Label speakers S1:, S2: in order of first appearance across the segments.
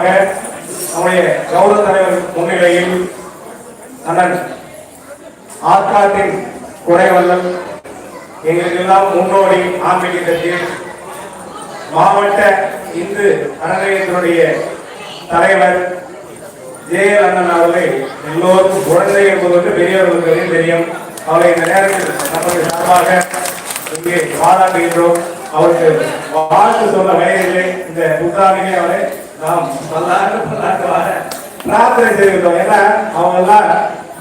S1: நம்முடைய கௌரவ தலைவர் முன்னிலையில் அண்ணன் ஆற்காட்டின் குறைவல்லல் எங்களுக்கெல்லாம் முன்னோடி ஆன்மீகத்தில் மாவட்ட இந்து அறநிலையத்தினுடைய தலைவர் ஜெய அண்ணன் அவர்களை எல்லோரும் குழந்தை என்பது வந்து பெரியவர்களுக்கு தெரியும். அவரை இந்த நேரத்தில் நமது சார்பாக இங்கே பாராட்டுகின்றோம். அவருக்கு வாழ்த்து சொல்ல வயதில்லை இந்த புத்தாண்டிலே அவரை நாம் பல்லாண்டு பல்லாண்டு வாழ பிரார்த்தனை செய்கின்றோம் ஏன்னா அவங்க எல்லாம்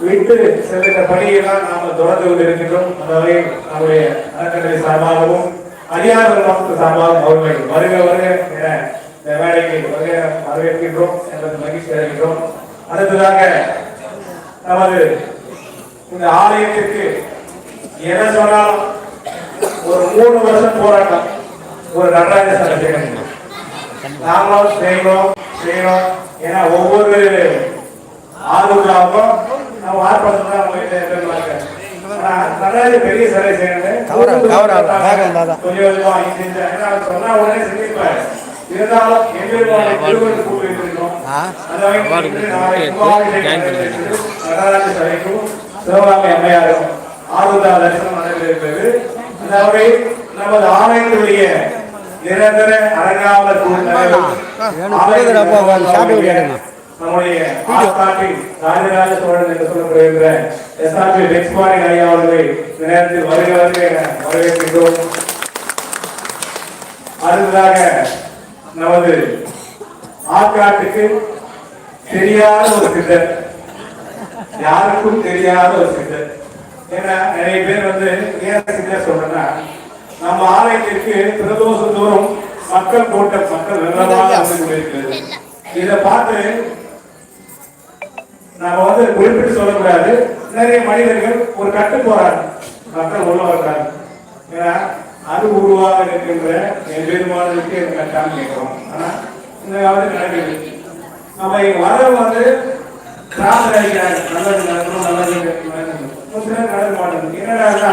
S1: விட்டு செல்கின்ற பணியெல்லாம் நாம தொடர்ந்து கொண்டு இருக்கின்றோம் அந்த வகையில் நம்முடைய அறக்கட்டளை சார்பாகவும் அடியார்கள் மக்கள் சார்பாகவும் அவர்களை வருக வருக என இந்த வேலைக்கு வருக வரவேற்கின்றோம் என்பது மகிழ்ச்சி அடைகின்றோம் அடுத்ததாக நமது இந்த ஆலயத்திற்கு எதை சொன்னாலும் ஒரு மூணு வருஷம் போராட்டம் ஒரு நடராஜ சபை நாங்களும் செய்யணும் செய்யணும் ஏன்னா ஒவ்வொரு ஆளுக்காகவும் நம்ம ஆர்ப்பாட்டம் தான் போயிட்டு நடராஜ பெரிய சிலை செய்யணும். கொஞ்சம் கொஞ்சமா சொன்னா உடனே செஞ்சிருப்பாரு இருந்தாலும் திருவள்ளுவர் சபைக்கும் சிவகாமி அம்மையாரும் ஆறுதா தரிசனம் நடைபெறுகிறது. அந்த வகையில் நமது ஆலயத்துடைய நிரந்தர. நம்முடைய ராஜராஜ சோழன் என்று சொல்லப்படுகின்ற எஸ்ஆர்பி லெக்ஸ்மாரி ஐயா அவர்களை இந்த நேரத்தில் வருக வருக என வரவேற்கின்றோம். அடுத்ததாக நமது ஆற்காட்டுக்கு தெரியாத ஒரு சித்தர். யாருக்கும் தெரியாத ஒரு சித்தர். ஏன்னா நிறைய பேர் வந்து ஏன் சித்தர் சொல்றேன்னா நம்ம ஆலயத்திற்கு பிரதோஷம் தோறும் மக்கள் கூட்டம் மக்கள் வந்து கொண்டிருக்கிறது. இதை பார்த்து நாம வந்து குறிப்பிட்டு சொல்லக்கூடாது நிறைய மனிதர்கள் ஒரு கட்டு போறாங்க மக்கள் உள்ள வர்றாங்க. ஏன்னா அது உருவாக இருக்கின்ற என் பெருமானதுக்கு எனக்கு கட்டான்னு கேட்கிறோம். ஆனா இந்த காலத்தில் நடக்குது. நம்ம வர வந்து பிரார்த்தனை அடிக்கிறாங்க. நல்லது நடக்கணும் நல்லது நடக்கணும். ஒரு சிலர் நடக்க என்னடா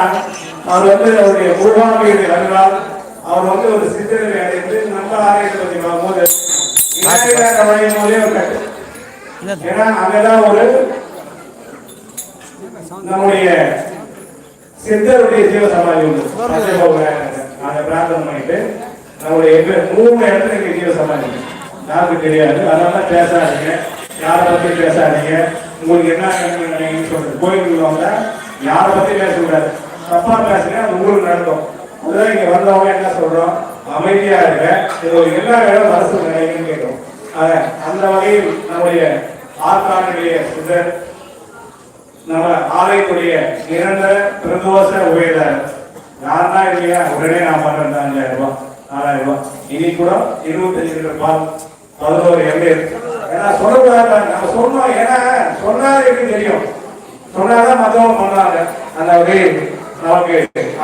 S1: அவர் வந்து அவருடைய உருவாகியதை வருகிறார் அவர் வந்து ஒரு சித்தரை அடைந்து நம்ம ஆலயத்தை பற்றி பார்க்கும்போது விநாயகர் வழியும் ஒரு கட்டு ஏன்னா அங்கதான் ஒரு நம்முடைய சித்தருடைய ஜீவ சமாதி உண்டு. சத்தியபாபு அதை பிரார்த்தனை பண்ணிட்டு நம்முடைய எங்க- மூணு இடத்துல ஜீவ சமாதி. யாருக்கு தெரியாது. அதனால பேசாதீங்க. யாரை பத்தி பேசாதீங்க. உங்களுக்கு என்ன நினைக்கிறீங்கன்னு சொல்றது கோயிலுக்கு வந்தா யாரை பத்தி பேசக்கூடாது. தப்பா பேசுங்க அந்த உங்களுக்கு நடக்கும். அதுதான் இங்க வந்தவங்க என்ன சொல்றோம்? அமைதியா இருக்க இது ஒரு எல்லா இடம் அரசு நினைக்கணும்னு கேட்கிறோம். அந்த வகையில் நம்முடைய ஆற்காடுடைய சிதர் நம்ம ஆலயத்துடைய நிரந்தர பிரதோஷ உபயோகர் யாருன்னா இல்லையா? உடனே நான் பண்றேன். அஞ்சாயிரம் ரூபாய். நாலாயிரம் ரூபாய். இனி கூட இருபத்தஞ்சு லிட்டர் பால் பதினோரு எம்ஏ ஏன்னா சொல்லக்கூடாது நம்ம சொன்னோம் ஏன்னா சொன்னா எப்படி தெரியும்? சொன்னாதான் மத்தவங்க பண்றாங்க அந்த வகையில் நமக்கு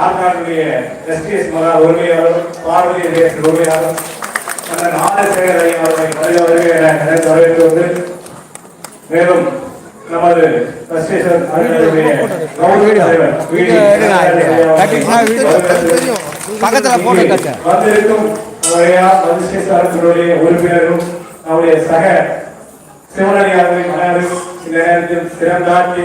S1: ஆற்காடுடைய எஸ்டிஎஸ் மகா உரிமையாளர் பார்வதி தேச உரிமையாளர் அந்த நாடசேகர் ஐயா அவர்களை வருக வரவேற்று வந்து மேலும் நமது.
S2: பக்கத்துல போட்டோ.
S1: வந்திருக்கும் உறுப்பினரும் நம்முடைய சக சிவனடியார்களின் மகனும் இந்த நேரத்தில் சிறந்தாட்சி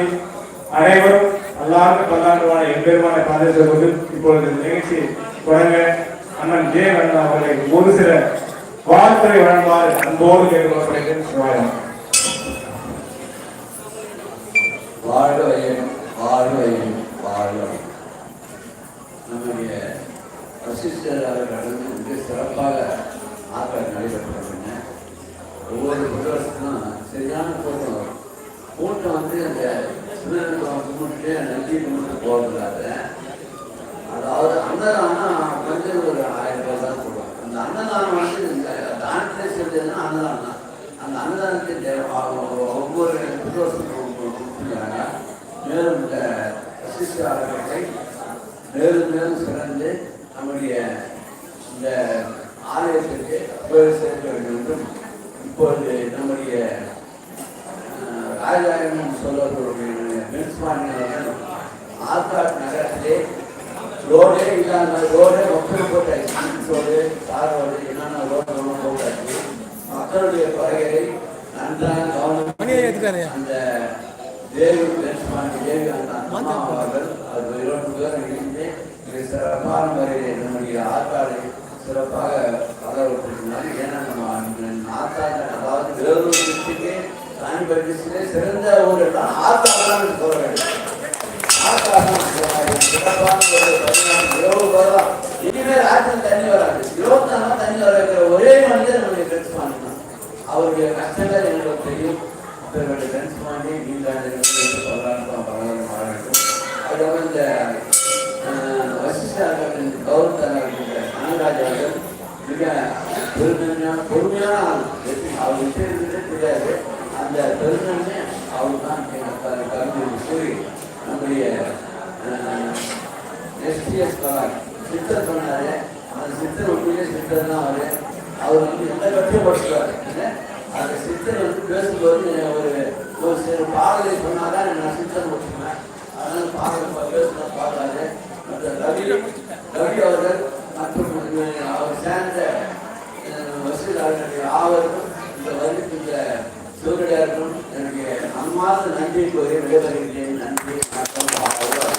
S1: அனைவரும் அல்லாண்டு பல்லாண்டுமான எம்பெருமான பாதேஸ்வரர் கொண்டு இப்பொழுது நிகழ்ச்சி தொடங்க அண்ணன் ஜே அண்ணன் அவர்களை ஒரு சில வாழ்த்துறை வழங்குமாறு அன்போடு கேட்டுக்கொள்ளப்படுகிறேன். சிவாயம்.
S3: வாழ்வையும் வாழ்வையும் வாழ்க நம்முடைய வசிஷ்டர் அவர்கள் மிக சிறப்பாக ஆக்கள் நடைபெற்றது. ஒவ்வொரு புத்தகத்துக்கும் சரியான கூட்டம் கூட்டம் வந்து அந்த சிவனுக்கு கும்பிட்டு நன்றி கும்பிட்டு போகிறதால அதாவது அன்னதானம் வந்து ஒரு ஆயிரம் ரூபாய் தான் சொல்லுவாங்க அந்த அன்னதானம் வந்து இந்த தானத்தை செஞ்சதுன்னா அன்னதானம் தான். அந்த அன்னதானத்தை ஒவ்வொரு புத்தகத்துக்கும் கொடுத்துருக்காங்க. மேலும் இந்த வசிஷ்டாரர்களை மேலும் மேலும் சிறந்து நம்முடைய இந்த ஆலயத்திற்கு போய் சேர்க்க வேண்டும். என்றும் இப்போ நம்முடைய ராஜாயணம் சொல்லக்கூடிய மின்ஸ்மானியர்கள் ஆற்காட் நகரத்திலே ரோடே இல்லாத ரோடே மக்கள் போட்டாச்சு. ரோடு தார் என்னென்ன ரோடு போட்டாச்சு. மக்களுடைய குறைகளை நன்றாக கவனம் அந்த தேவி மின்ஸ்மானி தேவி அந்த அம்மா அவர்கள் அது இருபது பேர் இணைந்து சிறப்பான முறையில் நம்முடைய ஆற்காடை சிறப்பாக கதவுப்படுத்தினார் ஏன்னா நம்ம நாத்தாத அதாவது விரோத திருஷ்டிக்கு சாமி பரிசுலே சிறந்த ஒரு இடம் ஆத்தாதான் சொல்ல வேண்டும். ஆத்தாதான் சிறப்பான ஒரு பரிணாமம் இரவு வரலாம் இனிமேல் ஆற்றில் தண்ணி வராது. இருபத்தாம் தண்ணி வர வைக்கிற ஒரே மனிதர் நம்முடைய ஃப்ரெண்ட்ஸ் பாண்டினா அவருடைய கஷ்டங்கள் எங்களுக்கு தெரியும். அவருடைய ஃப்ரெண்ட்ஸ் பாண்டி நீண்டாண்டு ராஜராஜ அவர்கள் மிக பெருமையான பொறுமையான அவர் விட்டு தெரியாது அந்த பெருமையை அவர் தான் கவிஞர் கூறி நம்முடைய எஸ்டிஎஸ் கலார் சித்தர் பண்ணாரு அந்த சித்தர் உண்மையிலே சித்தர் தான் அவர் அவர் வந்து எந்த கட்சியும் படிச்சுட்டார் அந்த சித்தர் வந்து பேசும்போது ஒரு ஒரு சில பாடலை சொன்னாதான் விடைபெறுகிறேன் நன்றி வணக்கம்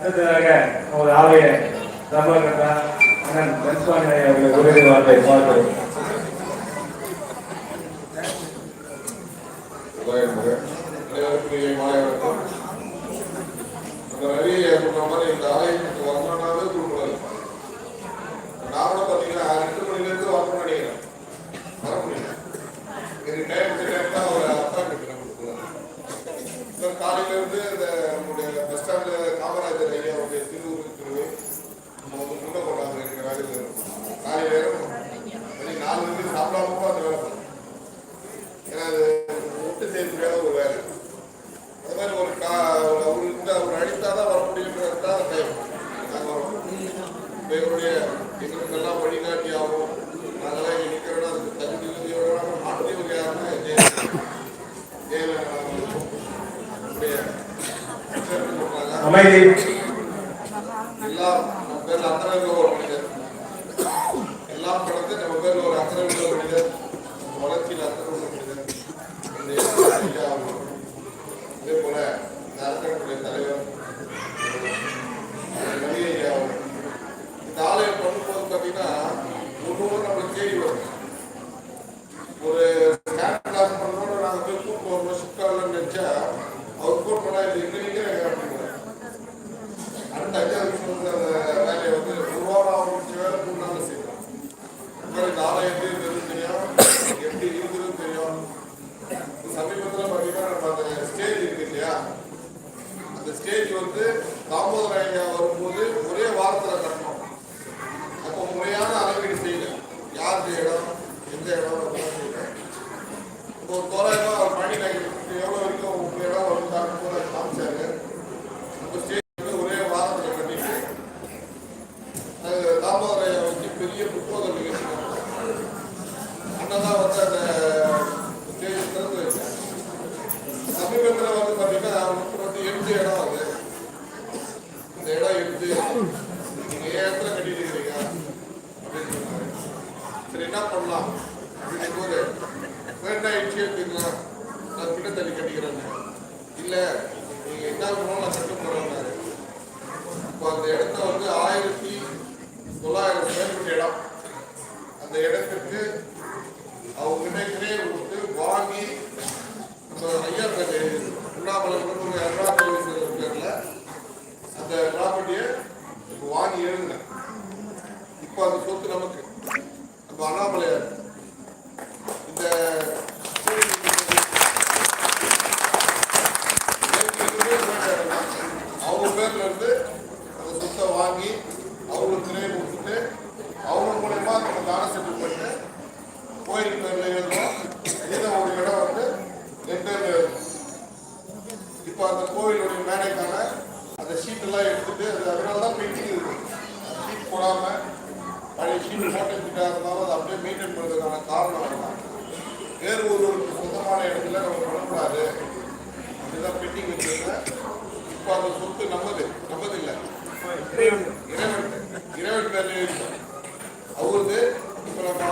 S1: அடுத்ததாக நமது ஆலய சபாகர்த்தா அண்ணன் பெண்சுவாமி அவர்களை உறுதி வார்த்தை பார்க்கிறோம்
S4: இந்த ஆலயத்துக்கு ఎనీ టైం అమ్మాయిది ಎಲ್ಲ ಪಡೆದ ನಮ್ಮ ಮೊಲಕ್ಕಿಲ್ಲ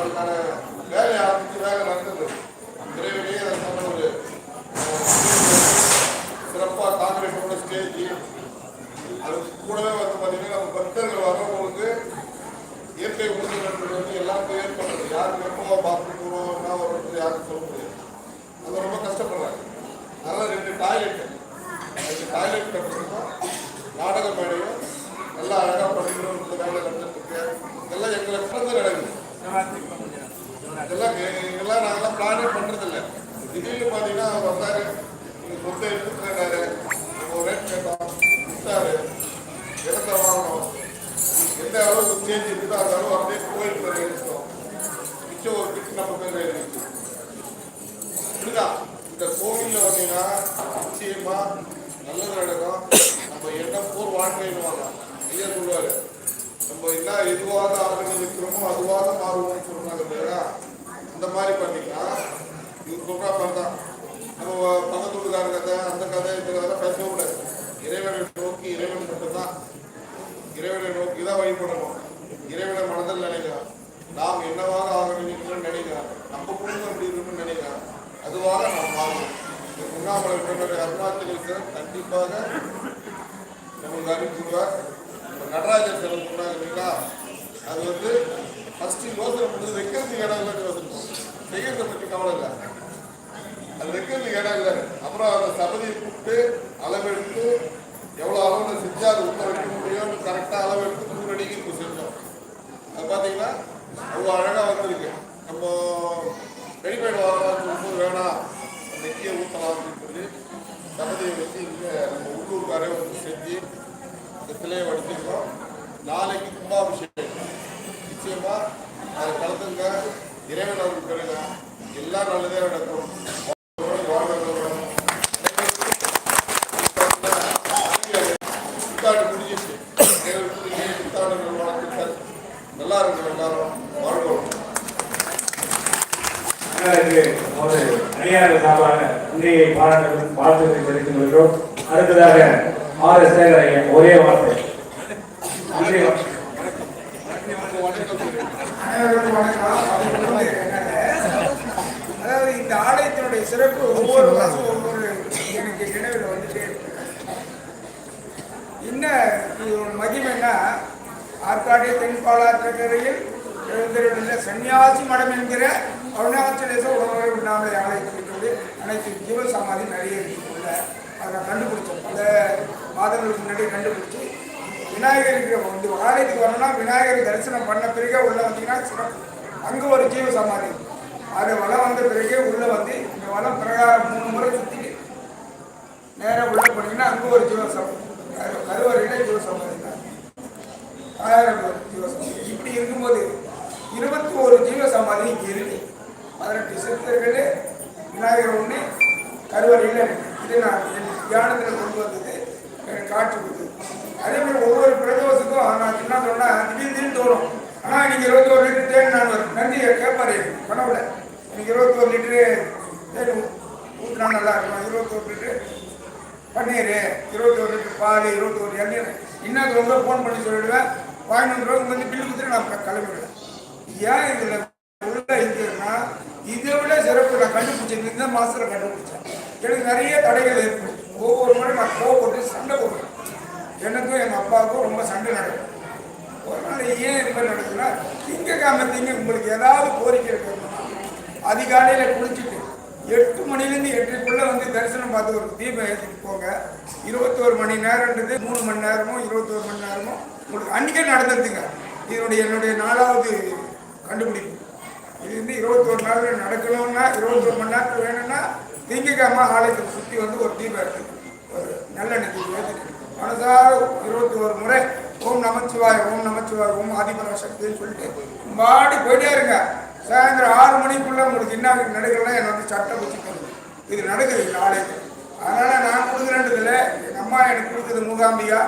S4: இப்போ வேலை அதுக்கான வேலையை ஆரம்பிச்சு வேலை நடந்தது விரைவிலேயே அதுக்கான ஒரு சிறப்பாக காங்கிரஸோட ஸ்டேஜ் அதுக்கு கூடவே வந்து பார்த்தீங்கன்னா நம்ம பக்தர்கள் வர்றவங்களுக்கு இயற்கை விருதுகள் வந்து எல்லாருக்கும் ஏற்படுறது யாருக்கு எப்போ பார்த்து போகிறோம் என்ன வர்றது யாருக்கும் சொல்ல முடியாது. அது ரொம்ப கஷ்டப்படுறாங்க. அதனால் ரெண்டு டாய்லெட் ரெண்டு டாய்லெட் கட்டுறதுக்கும் நாடக மேடையும் நல்லா அழகாக படிக்கணும். இந்த வேலை கட்டுறதுக்கு இதெல்லாம் எங்களை பிறந்து நடக்குது. இதெல்லாம் எ- இதெல்லாம் நாங்கெல்லாம் பிளானே பண்றதில்ல. திடீர்னு பார்த்தீங்கன்னா அவர் வந்தாரு நீங்கள் சொந்த எடுத்துக்கிறாரு ஒரு ரேட் கேட்டோம். விட்டாரு இடத்த வாங்கணும் எந்த அளவுக்கு சேஞ்ச் இருக்குதோ அந்த அளவு அப்படியே கோயில் பேர் எழுதிட்டோம் மிச்சம் ஒரு கிட்டு நம்ம பேர் எழுதிச்சு இதுதான் இந்த கோவில்ல வந்தீங்கன்னா நிச்சயமா நல்லது நடக்கும். நம்ம என்ன போர் வாழ்க்கைன்னு ஐயா சொல்லுவாரு. நம்ம என்ன எதுவாக ஆரம்பிக்கிறோமோ அதுவாக மாறுவோம்னு சொல்றாங்க இல்லையா? அந்த மாதிரி பண்ணீங்கன்னா இது சொல்ற மாதிரி தான். நம்ம பக்கத்து வீட்டுக்கார கதை அந்த கதை இந்த கதை பேசவே கூடாது. இறைவனை நோக்கி இறைவன் மட்டும்தான். இறைவனை நோக்கி தான் வழிபடணும். இறைவனை மனதில் நினைக்கலாம். நாம் என்னவாக ஆக வேண்டியதுன்னு நினைக்கிறேன் நம்ம குடும்பம் எப்படி இருக்குன்னு நினைக்கிறேன் அதுவாக நாம் மாறணும் இந்த உண்ணாமலை பெருமாள் அருணாச்சலேஸ்வரர் கண்டிப்பாக நமக்கு அறிவிச்சுருவார். இப்போ நடராஜர் செலவு சொன்னாங்க இல்லைங்களா அது வந்து ஃபஸ்ட்டு யோசனை பண்ணது வைக்கிறதுக்கு இடம் இல்லைன்னு யோசனை செய்யறதை பற்றி கவலை இல்லை. அது வைக்கிறதுக்கு இடம் இல்லை. அப்புறம் அந்த சபதியை கூப்பிட்டு அளவெடுத்து எவ்வளோ அளவில் செஞ்சா அது உள்ள வைக்க முடியும்னு கரெக்டாக அளவெடுத்து நூறு அடிக்கு இப்போ செஞ்சோம் அது பார்த்தீங்கன்னா அவ்வளோ அழகாக வந்திருக்கு நம்ம ரெடிமேட் வாங்கலாம் சொல்லும்போது வேணாம் அந்த இங்கே ஊற்றலாம் அப்படின்னு சொல்லி சபதியை வச்சு இங்கே நம்ம உள்ளூர்காரே வந்து செஞ்சு இந்த சிலையை வடிச்சிருக்கோம் நாளைக்கு கும்பாபிஷேகம் நிச்சயமா அதை கலந்துங்க இறைவன் அவருக்கு பெறுங்க எல்லாம் நல்லதே நடக்கும் வாழ்க வளமுடன். புத்தாண்டு முடிஞ்சிச்சு தேவருக்கு புத்தாண்டு நல்வாழ்த்துக்கள் நல்லா இருக்கும் எல்லாரும் வாழ்க வளமுடன்.
S1: அண்ணனுக்கு ஒரு அணியாளர் சார்பாக நன்றியை பாராட்டு வாழ்த்துக்களை தெரிவித்துக் கொள்கிறோம் அடுத்ததாக ஆர் எஸ் சேகர் ஐயா ஒரே வார்த்தை நன்றி
S5: அனைவருக்கும் வணக்கம் அது வந்து என்னன்னா, அதாவது இந்த ஆலயத்தினுடைய சிறப்பு ஒவ்வொரு வருஷம் ஒவ்வொரு எனக்கு நினைவில் வந்துட்டே இருக்கு. ஒரு மகிமைன்னா ஆற்காடு தென்பாலாற்றக்கரையில் எழுந்திருந்த சன்னியாசி மடம் என்கிற அருணாச்சலேச உணவு உண்ணாமலை ஆலயத்திற்கு அனைத்து ஜீவ சமாதி நிறைய இருக்குல்ல அதை நான் கண்டுபிடிச்சேன். பல மாதங்களுக்கு முன்னாடி கண்டுபிடிச்சி விநாயகர் இருக்கிற வந்து ஆலயத்துக்கு வரணும்னா விநாயகர் தரிசனம் பண்ண பிறகு உள்ள வந்தீங்கன்னா சிறப்பு. அங்கே ஒரு ஜீவ சமாதி. அது வளம் வந்த பிறகு உள்ள வந்து இந்த வளம் பிரகாரம் மூணு முறை சுற்றிட்டு நேராக உள்ளே போனீங்கன்னா அங்கே ஒரு ஜீவ சமாதி கரு- இருந்தாங்க ஜீவ ஆயிரம் ஒரு இப்படி இருக்கும்போது இருபத்தி ஒரு ஜீவ சமாதி இங்கே இருக்கு. பதினெட்டு சித்தர்களே விநாயகர் ஒன்று கருவறையில் இது நான் என் தியானத்தில் கொண்டு வந்தது. எனக்கு காட்சி கொடுத்தது. அதே மாதிரி ஒவ்வொரு பிரதோஷத்துக்கும் நான் என்ன சொன்னால் திடீர் திடீர்னு தோணும். ஆனால் இன்னைக்கு இருபத்தோரு லிட்டர் தேன் நான் வரும். நன்றி கேட்பாரு இன்னைக்கு இருபத்தோரு லிட்டரு சரி ஊற்றினா நல்லா இருக்கும். இருபத்தோரு லிட்டரு பன்னீர் இருபத்தோரு லிட்டர் பால் இருபத்தோரு எண்ணெய். இன்னும் ரொம்ப ஃபோன் பண்ணி சொல்லிடுவேன். பதினொன்று ரூபாய்க்கு வந்து பில்லு கொடுத்துட்டு நான் கிளம்பிடுவேன். ஏன் இதில் உள்ள இருக்குன்னா இதை விட சிறப்பு நான் கண்டுபிடிச்சது இந்த மாதத்தில் கண்டுபிடிச்சேன். எனக்கு நிறைய தடைகள் ஏற்படும் ஒவ்வொரு முறை நான் கோவப்பட்டு சண்டை போடுவேன். எனக்கும் எங்கள் அப்பாவுக்கும் ரொம்ப சண்டை நடக்கும். ஒரு நாள் ஏன் இது மாதிரி நடக்குதுன்னா திங்கக்கிழமை திங்க உங்களுக்கு ஏதாவது கோரிக்கை இருக்கணும்னா அதிகாலையில் குளிச்சுட்டு எட்டு மணிலேருந்து எட்டுக்குள்ளே வந்து தரிசனம் பார்த்து ஒரு தீபம் ஏற்றிட்டு போங்க. இருபத்தோரு மணி நேரம்ன்றது மூணு மணி நேரமும் இருபத்தோரு மணி நேரமும் உங்களுக்கு அன்றைக்கே நடந்துருதுங்க. இதனுடைய என்னுடைய நாலாவது கண்டுபிடிப்பு. இது வந்து இருபத்தோரு நாள் நடக்கணும்னா இருபத்தோரு மணி நேரத்தில் வேணும்னா திங்கக்கிழமை ஆலயத்தை சுற்றி வந்து ஒரு தீபம் எடுத்து ஒரு நல்லெண்ணெய் தீபம் ஏற்றிட்டு மனசார இருபத்தி ஒரு முறை ஓம் நமச்சிவாய் ஓம் நமச்சிவாய் ஓம் ஆதிபர சக்தின்னு சொல்லிட்டு பாடி போயிட்டே இருங்க. சாயந்தரம் ஆறு மணிக்குள்ள உங்களுக்கு என்ன நடக்கலாம் என்னை வந்து சட்டம் வச்சுக்கணும் இது நடக்குது இந்த அதனால் அதனால நான் கொடுக்குறேன்றதுல எங்கள் அம்மா எனக்கு கொடுக்குறது மூகாம்பிகா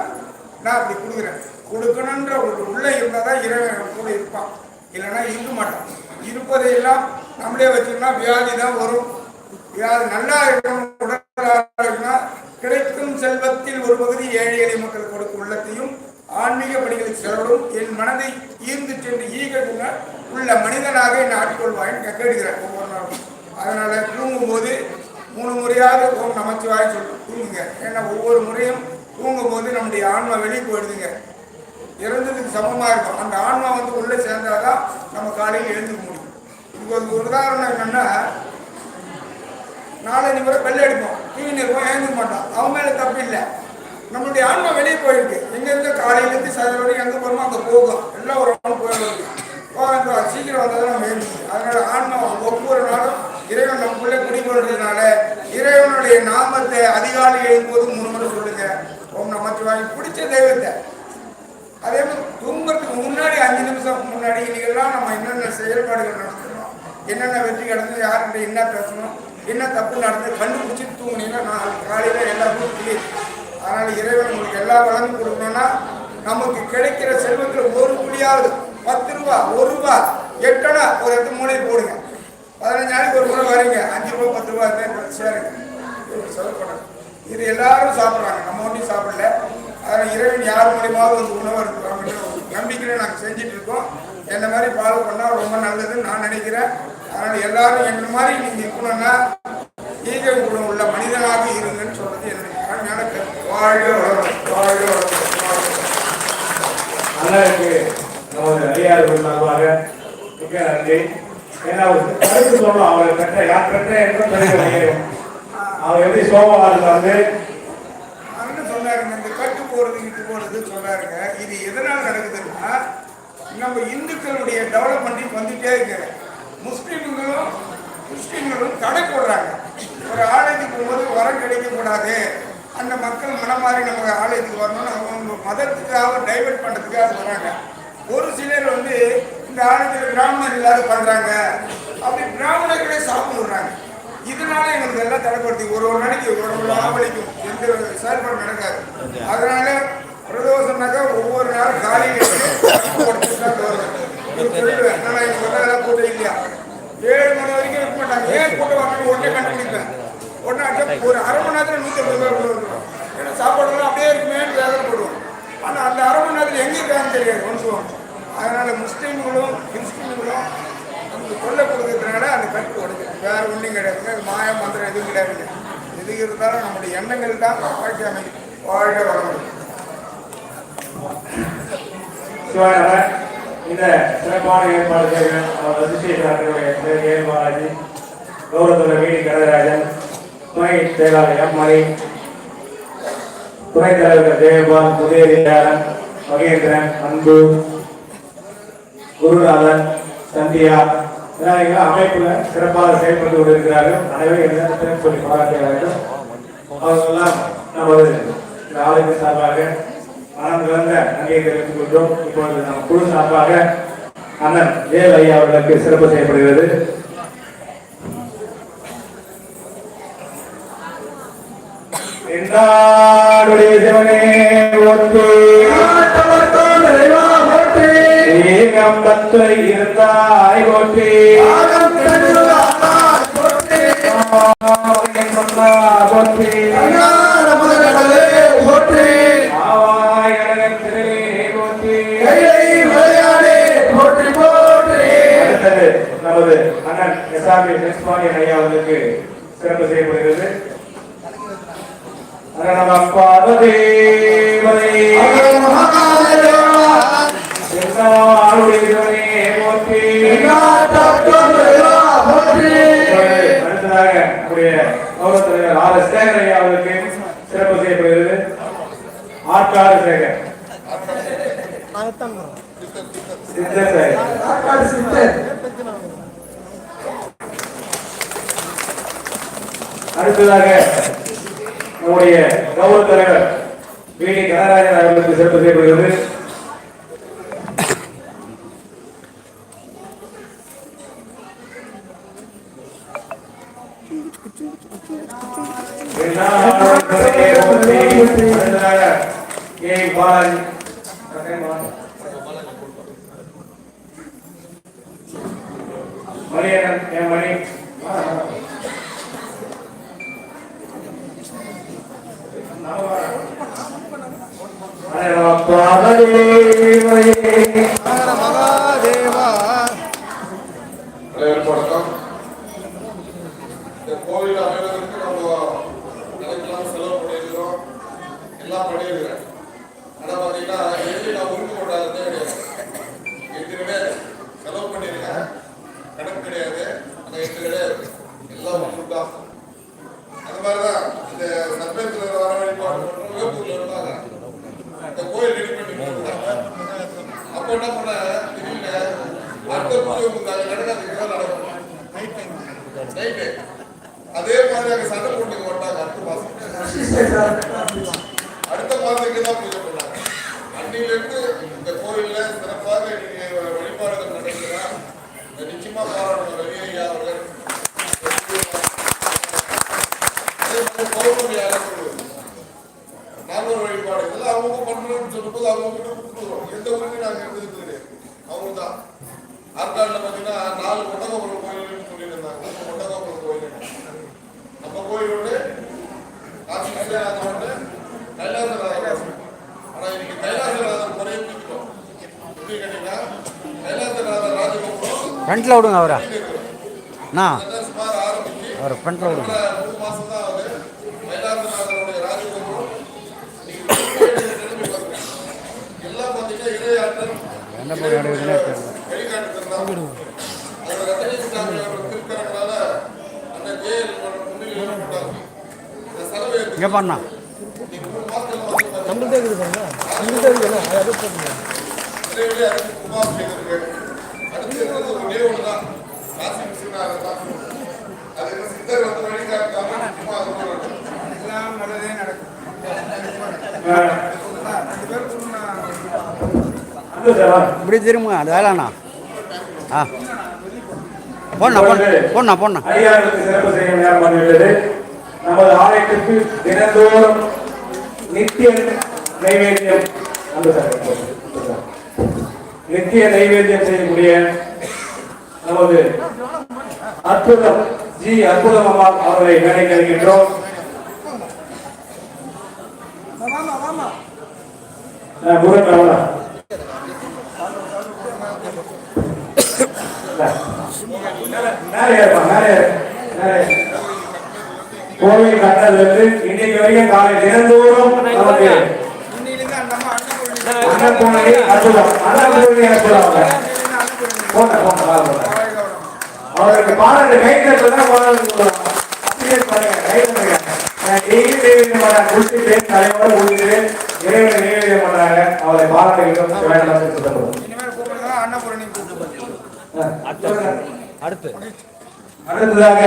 S5: நான் அப்படி கொடுக்குறேன். கொடுக்கணுன்ற ஒரு உள்ளே இருந்தால் தான் இறைவன் கூட இருப்பான். இல்லைன்னா இருக்க மாட்டான். இருப்பதையெல்லாம் நம்மளே வச்சோம்னா வியாதி தான் வரும். வியாதி நல்லா இருக்கணும் உடல் கிடைக்கும் செல்வத்தில் ஒரு பகுதி ஏழை எளிய மக்கள் கொடுக்கும் உள்ளத்தையும் ஆன்மீக பணிகளுக்கு செலவிடும். என் மனதை ஈர்ந்து சென்று ஈகல் உள்ள மனிதனாக என்னை ஆட்கொள்வாயின் கேட்கிறேன் ஒவ்வொரு நாளும். அதனால தூங்கும்போது மூணு முறையாவது ஓம் நமச்சிவாய் சொல்லி தூங்குங்க. ஏன்னா ஒவ்வொரு முறையும் தூங்கும்போது நம்முடைய ஆன்மா வெளியே போயிடுதுங்க. இறந்ததுக்கு சமமாக இருக்கும். அந்த ஆன்மா வந்து உள்ளே சேர்ந்தாதான் நம்ம காலையில் எழுந்துக்க முடியும். இப்போ ஒரு உதாரணம் என்னென்னா நாலஞ்சு முறை பெல் அடிப்போம். தூங்கி இருப்போம் எழுந்துக்க மாட்டோம். அவன் மேலே தப்பு இல்லை. நம்மளுடைய ஆன்மா வெளியே போயிருக்கு. எங்க இருந்து காலையில இருந்து சாயந்தரம் வரைக்கும் எங்க போறோமோ அங்க போகும். எல்லாம் ஒரு ஆண் போயிருக்கு சீக்கிரம் வந்தால் நம்ம எழுந்துக்கும் அதனால ஆன்மா ஒவ்வொரு நாளும் இறைவன் நமக்குள்ளே குடிகொள்றதுனால இறைவனுடைய நாமத்தை அதிகாலை எழும்போது மூணு முறை சொல்லுங்க. ஓம் நமச்சிவாய் பிடிச்ச தெய்வத்தை. அதே மாதிரி தூங்குறதுக்கு முன்னாடி அஞ்சு நிமிஷம் முன்னாடி இன்னைக்கெல்லாம் நம்ம என்னென்ன செயல்பாடுகள் நடத்தணும்? என்னென்ன வெற்றி கிடந்தது யார்கிட்ட என்ன பேசணும் என்ன தப்பு நடந்து கண்டுபிடிச்சி தூங்குனீங்கன்னா நான் காலையில் எல்லாருக்கும் தெரியுது அதனால இறைவன் உங்களுக்கு எல்லா வளமும் கொடுக்கணும்னா நமக்கு கிடைக்கிற செல்வத்தில் ஒரு புள்ளியாவது பத்து ரூபா ஒரு ரூபா எட்டனா ஒரு எட்டு மூலையில் போடுங்க. பதினஞ்சு நாளைக்கு ஒரு முறை வரீங்க அஞ்சு ரூபா பத்து ரூபா இருந்தால் சேருங்க. செலவு பண்ணுங்க இது எல்லாரும் சாப்பிட்றாங்க நம்ம ஒன்றும் சாப்பிடல. அதில் இறைவன் யார் மூலியமாவது வந்து உணவு இருக்கிறாங்க நம்பிக்கையில் நாங்கள் செஞ்சுட்டு இருக்கோம். என்ன மாதிரி ஃபாலோ பண்ணால் ரொம்ப நல்லதுன்னு நான் நினைக்கிறேன். அதனால் எல்லாரும் என்ன மாதிரி நீங்கள் இருக்கணும்னா ஈக குணம் உள்ள மனிதனாக இருங்கன்னு சொல்றது என்னுடைய தாழ்மையான கருத்து. வாழ்க வளரும்
S1: அண்ணனுக்கு நமது அடியார்கள் சார்பாக மிக நன்றி. ஏன்னா அவர் கருத்து சொல்லணும் அவரை பெற்ற யார் பெற்ற என்றும் தெரிவிக்க முடியும் அவர் எப்படி சோமவாரத்தில் வந்து
S5: அவரு சொன்னாருங்க இந்த கட்டு போறது இட்டு போறது சொன்னாருங்க. இது எதனால் நடக்குதுன்னா நம்ம இந்துக்களுடைய டெவலப்மெண்ட் வந்துட்டே இருக்கு. முஸ்லீம்களும் முஸ்லீம்களும் தடை போடுறாங்க. ஒரு ஆலயத்துக்கு போகும்போது வரம் கிடைக்கக்கூடாது. அந்த மக்கள் மனம் மாறி நம்ம ஆலயத்துக்கு வரணும்னு அவங்க மதத்துக்காக டைவர்ட் பண்ணுறதுக்காக வராங்க. ஒரு சிலர் வந்து இந்த ஆலயத்தில் பிராமணர் இல்லாத பண்ணுறாங்க அப்படி பிராமணர்களே சாப்பிடுறாங்க இதனால எங்களுக்கு எல்லாம் தடைப்படுத்தி ஒரு ஒரு நாளைக்கு ஒரு ஒரு ஆவலிக்கும் எந்த செயல்பாடு நடக்காது. அதனால பிரதோஷம்னாக்கா ஒவ்வொரு நாளும் காலையில் கொடுத்துட்டு தான் சொல்லுவேன் கூட்டம் இல்லையா? ஏழு மணி வரைக்கும் இருக்க மாட்டாங்க. ஏன் கூட்டம் வரணும் ஒன்றே கண்டுபிடிப்பேன் உடனே ஒரு அரை மணி நேரத்தில் நூற்றி ஐம்பது ரூபாய் கொண்டு வந்துடும் ஏன்னா சாப்பாடுலாம் அப்படியே இருக்குமேன்னு வேதனை போடுவோம். ஆனால் அந்த அரை மணி நேரத்தில் எங்கே இருக்காங்கன்னு தெரியாது ஒன்று அதனால் முஸ்லீம்களும் கிறிஸ்டின்களும் அந்த கொள்ளை கொடுக்கறதுனால அந்த கட்டு உடைஞ்சிடும் வேற ஒன்றும் கிடையாதுங்க. அது மாய மந்திரம் எதுவும் கிடையாதுங்க எது இருந்தாலும் நம்முடைய எண்ணங்கள் தான் வாழ்க்கை அமைக்கும் வாழ்க வளமுடன்.
S1: இந்த சிறப்பான ஏற்பாடு செய்யும் அவர் ஏ பாலாஜி கௌரவத்துறை வீடு கனகராஜன். துணை செயலாளர் மணி துணைத் தலைவர் ஜெயபால் உதயதீரன் மகேந்திரன் அன்பு குருநாதன் சந்தியா இதெல்லாம் அமைப்புல சிறப்பாக செயல்பட்டு கொண்டிருக்கிறார்கள். அனைவரும் எல்லாத்தையும் சொல்லி பாராட்டுகிறார்கள் அவர்களெல்லாம் நமது இந்த ஆலயத்தின் சார்பாக மனம் கலந்த நன்றியை தெரிவித்துக் கொண்டோம் இப்பொழுது நம் குழு சார்பாக அண்ணன் ஜெயல் ஐயா அவர்களுக்கு சிறப்பு செய்யப்படுகிறது என்னாடுடைய சிவனே ஒன்று ஏகம்பத்தை இருந்தாய் போற்றி. நமது அண்ணன் எஸ்ஆர்பி ஐயா அவர்களுக்கு சிறப்பு செய்யப்படுகிறது. அரணம பார்வதேவதை அடுத்ததாக நம்முடைய கௌரவ தலைவர் ஆர் எஸ் சேகர் ஐயா அவர்களுக்கு சிறப்பு செய்யப்படுகிறது ஆற்காடு சேகர் சித்தர் சேகர் அடுத்ததாக நம்முடைய கௌரவ தலைவர் வீடி கனராஜன் அவர்களுக்கு சிறப்பு செய்யப்படுகிறது அடுத்ததாக ஏ பாலாஜி மணியன் என் மணி பாதே மகாதேவரே
S2: ஹர மகாதேவா
S4: அனைவருக்கும் வணக்கம் இந்த கோவில் அமைவதற்கு நம்ம நினைக்கலாம் செலவு பண்ணியிருக்கிறோம் எல்லாம் பண்ணியிருக்கிறேன் ஆனால் பார்த்தீங்கன்னா எதுக்கு நான் உரிமை கொண்டாடுறதே கிடையாது எதுக்குமே செலவு பண்ணியிருக்கேன் கடன் கிடையாது ஆனால் எது கிடையாது எல்லாம் ஒன்று தான் அது மாதிரி தான் இந்த சர்வேத்தில் வர வழிபாடு பண்ணுறோம் வேப்பூரில் இருந்தாங்க இந்த கோயில் ரெடி பண்ணி கொடுத்தாங்க. அப்போ என்ன பண்ண திடீர்னு அடுத்த பூஜை கொடுத்தாங்க நடக்கிறதுக்கு தான் நடக்கும் நைட்டு அதே மாதிரி அங்க சண்டை போட்டுக்கு வந்தாங்க அடுத்த மாசம் அடுத்த மாதத்துக்கு தான் பூஜை பண்ணாங்க அன்னில இருந்து இந்த கோயில்ல சிறப்பாக இன்னைக்கு வழிபாடுகள் நடக்குதுன்னா இதை நிச்சயமா பாராட்டணும் ரவி ஐயா அவர்கள் நாங்கள் வழிபாடு. இதெல்லாம் அவங்க சொல்லும்போது அவங்க கிட்ட கொடுத்துருவோம். எந்த உரிமையும் நாங்கள் எடுத்துக்கிறது கிடையாது. அவங்க தான் ஆற்காடுல பார்த்தீங்கன்னா நாலு கொண்டகோபுரம் கோயில்னு சொல்லியிருந்தாங்க. நம்ம கொண்டகோபுரம் கோயில். நம்ம கோயிலோட காசி விஸ்வநாதன் கைலாசநாதன் ஆனா இன்னைக்கு கைலாசநாதன் முறையை பிடிக்கிறோம் எப்படி கேட்டீங்கன்னா கைலாசநாதன் ராஜகோபுரம்
S2: ஃப்ரண்ட்ல விடுங்க அவரை.
S4: ஆரம்பிச்சு
S2: அவரை ஃப்ரண்ட்ல விடுங்க.
S4: மூணு மாசம் தான் ஒண்ணுதான் காசி விஸ்வநாதர் தான் அது என்ன சித்தர் வந்து
S2: இப்படி திரும்புங்க அது வேலைண்ணா. ஆ. போண்ணா போண்ணா போண்ணா போண்ணா.
S1: ஐயாவுக்கு நமது ஆலயத்திற்கு தினந்தோறும் நித்திய நைவேத்தியம் நித்திய நைவேத்தியம் செய்யக்கூடிய நமது அற்புதம் ஜி அற்புதம் அம்மா அவர்களை மேடைக்கு அழைக்கின்றோம்.
S5: வாமா வாமா
S1: அஹ் முருகன் அவரா? மேலே கோவில் கட்டது இன்னைக்கு வரைக்கும் காலை தினந்தோறும் நமக்கு
S5: இன்னிலிருந்து
S1: அற்புதம் அற்புதம் அவங்க.
S5: இன்னிலிருந்து
S1: அவருக்கு பாடல் கை தான் அப்படியே பாருங்க, கை தட்டுங்க. நான் டெய்லி இறைவனை. அவரை
S2: அடுத்து
S1: அடுத்ததாக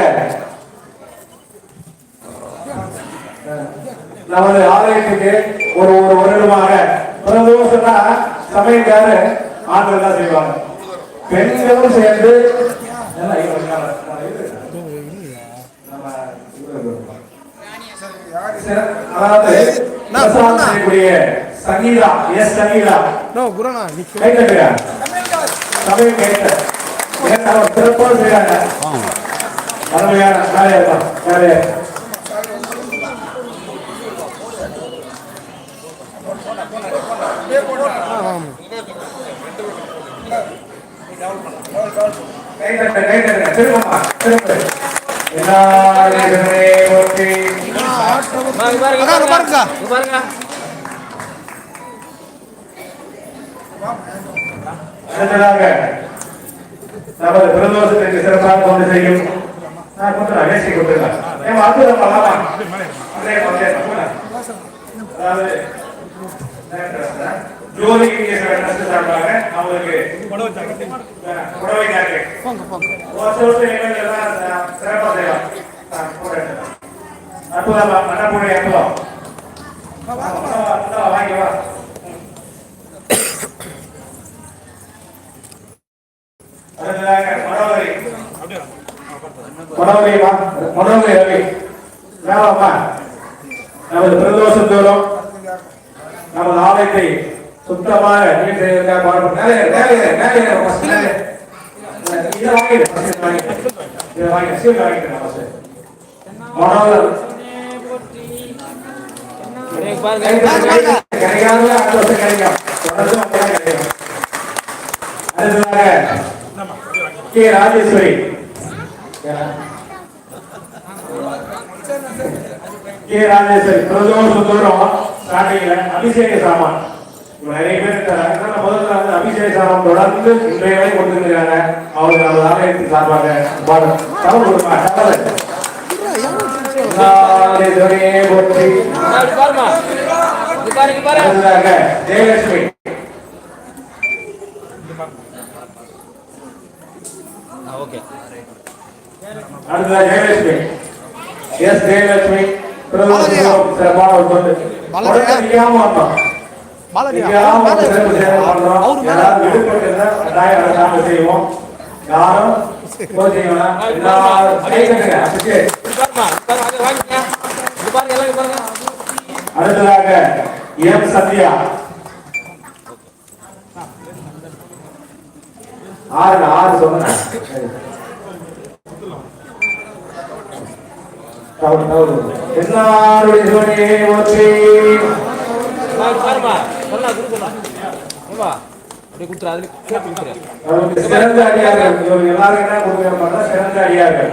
S1: நமது ஆலயத்துக்கு ஒரு ஒரு வருடமாக பிரதோஷம்னா சமையல்காரர் ஆண்கள் தான் செய்வாங்க. பெண்களும் சேர்ந்து எல்லாம் இங்க இருக்காங்க. நம்ம இது, நம்ம இது இருக்கோம்.
S5: சரி யார்
S1: சிற- அதாவது சங்கீதா எஸ் சங்கீதா.
S2: நோ குருண்ணா நீ
S1: கை தட்டுங்க சமயம் கேட்ட. ஏன்னா அவர் சிறப்பாக செய்யறாங்க அருமையான வேலையா வேலையா. திரும்ப எல்லாருமே ஒட்டி
S2: பாருங்க
S1: அடுத்ததாக நமது பிரதோஷத்திற்கு சிறப்பாக கொண்டு செய்யும் நான் கொடுத்துறேன் வேசி கொடுத்துருக்கேன் ஏன் அற்புதம் பண்ணலாமா. அதாவது ஜோதி ஈஸ்வரன் ட்ரஸ்ட் சார்பாக அவங்களுக்கு புடவை ஜாக்கெட் சிறப்பாக செய்யலாம். அற்புதமா மன்னபுரி அற்புதம். வாங்கி வா. மனோகரி. வா மனோகரி ரவி. வேணாமா நமது பிரதோஷத்தோறும் நமது ஆலயத்தை சுத்தமாக நீர் செய்வதற்காக பாடுபடும். மேலே மேலே மேலே மேலே. இதை வாங்கிடு, இதை வாங்கிடு. சீல் வாங்கிடு நான் first. மனோகர் கிடைக்காத அடுத்த கிடைக்கும் தொடர்ந்து கிடைக்கும் அடுத்ததாக கே ராஜேஸ்வரி கே ராஜேஸ்வரி பிரதமர் தூரம் ஸ்டார்டிங்ல அபிஷேக சாமான் நிறைய பேர் இருக்காங்க முதல்ல வந்து அபிஷேக சாமான் தொடர்ந்து இன்றைய வரை கொண்டு ஆலயத்தின் சார்பாக ராஜேஸ்வரியே போற்றி. ஜெயலட்சுமி. அடுத்ததாக ஜெயலட்சுமி. எஸ் ஜெயலட்சுமி சிறப்பான ஒரு தொண்டு நிக்காம வந்தோம் செய்வோம். யாரும் கோச்சிங்களா எல்லாரும் கை தட்டுங்க அதுக்கு. அடுத்ததாக எம் சத்யா. ஆறு ஆறு சொன்னேன். தவறு தவறு எல்லாருடைய சிவனையே ஒற்றி அவருக்கு சிறந்த அடியார்கள் இவங்க எல்லாரும் என்ன கொடுக்குறாங்க சிறந்த அடியார்கள்.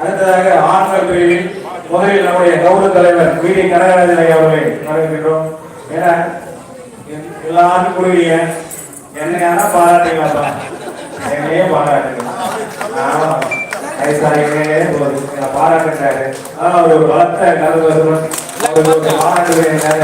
S1: அடுத்ததாக ஆண்கள் பிரிவில் முதலில் நம்முடைய கௌரவ தலைவர் வி டி கனகராஜன் ஐயா அவர்களை வரவேற்கிறோம் ஏன்னா எல்லாரும் கொடுவீங்க என்ன யாரா பாராட்டுங்களா என்னையே பாராட்டுங்க ஆமா வயசாகினே போகுது பாராட்டுறாரு ஆனா அவர் ஒரு பலத்த கருத்து பாராட்டுகிறேன்